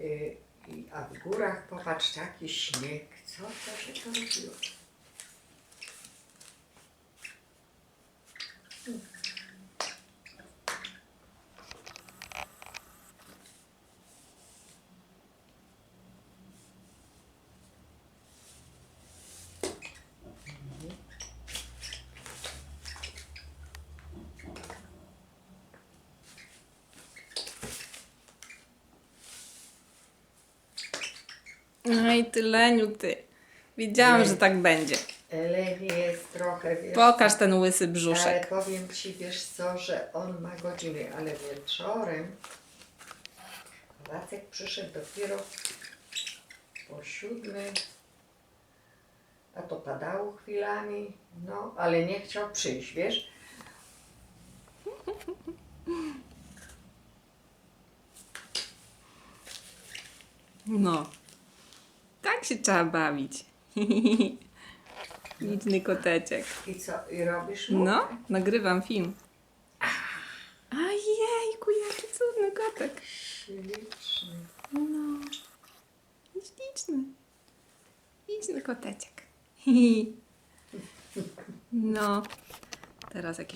Y, a w górach popatrz, taki śnieg. Co to się to robiło? Ej, ty Leniu, ty. Wiedziałam, Nie. że tak będzie. Eleni jest trochę, wiesz... Pokaż ten łysy Ale brzuszek. powiem Ci, wiesz co, że on ma godziny, ale wieczorem Wacek przyszedł dopiero po siódmej, a to padało chwilami, no, ale nie chciał przyjść, wiesz? No. Tak się trzeba bawić. Liczny koteczek. I co, i robisz mu? No, nagrywam film. Ajejku, jaki cudny kotek. Śliczny. No. Śliczny. Liczny koteczek. No. Teraz jakieś